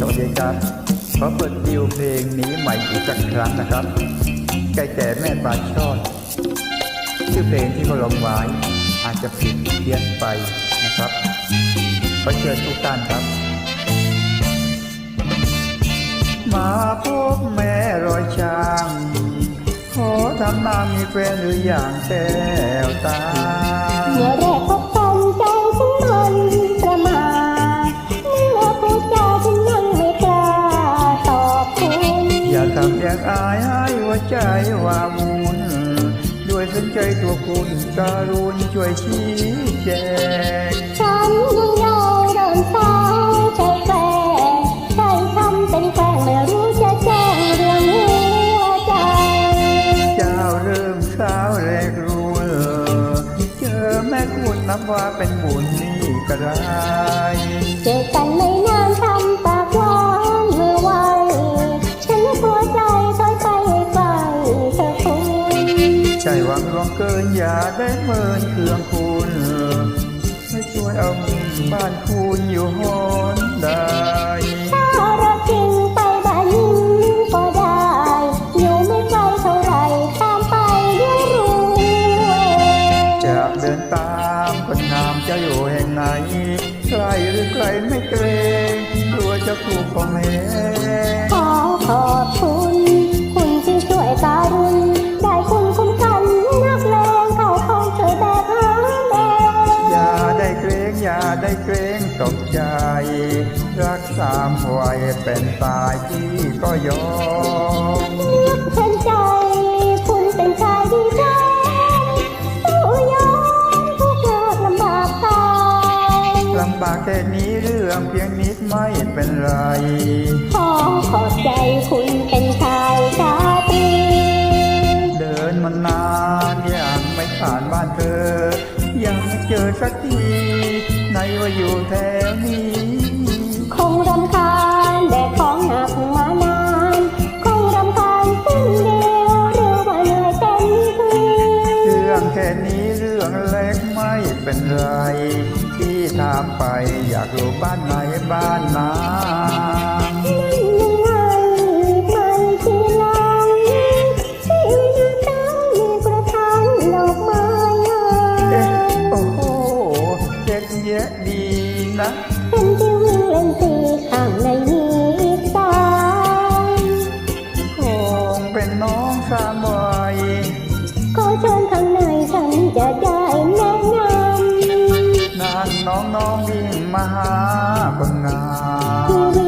สวัสดีครับ ขอเปิดดิวเพลงนี้ใหม่อีกสักครั้งนะครับ ไก่แต่แม่ปลาช่อนชื่อเพลงที่เขาลงไว้อาจจะผิดเพี้ยนไปนะครับขอเชิญทุกท่านครับ มาพบแม่รอยช้างขอทำนามีแฟนหรืออย่างแก้วตาาทำอย่างอายให้หัวใจว่ามุนด้วยสนใจตัวคุณการุณช่วยชี้แจงฉันยังยาวเดินสายใจแฝงใจทำเป็นแฟนไม่รู้จะแจ้งเรื่องหัวใจ เจ้าเริ่มสาวแรกรู้เออเจอแม่คุณนับว่าเป็นบุญนี่ก็ได้เจอกันไม่นาน เกินอย่าได้เมินเครื่องคุณไม่ช่วยเอาบ้านคุณอยู่หอนได้เราจริงไปบ้านยิงก็ได้อยู่ไม่ไกลเท่าไรตามไปเดี๋ยวรู้เองจะเดินตามคนงามจะอยู่แห่งไหนไกลหรือไกลไม่เกรงกลัวจะถูกของแม่ขอขอบคุณ กใจ รักสามวัยเป็นตายที่ก็ยอมเห็นใจ คุณเป็นชายที่แท้สู้ยอมทุกยากลำบากตายลำบากแค่นี้เรื่องเพียงนิดไม่เป็นไรขอขอบใจคุณเป็นชายชาตรีเดินมานานยังไม่ผ่านบ้านเธอ ยังไม่เจอสักที ไหนว่าอยู่แถวนี้ คงรำคาญแบกของหนักมานานคงรำคาญสิ้นเดียวหรือว่าเหนื่อยเต็มทีเรื่องแค่นี้เรื่องเล็กไม่เป็นไร ที่ถามไปอยากรู้บ้านไหนบ้านนา แยะดีนะเป็นจิวเล่นสีข้างในยีสายคงเป็นน้องสามวยขอเชิญข้างในฉันจะได้แนะนำนานน้องน้องวิ่งมาหาคนงาม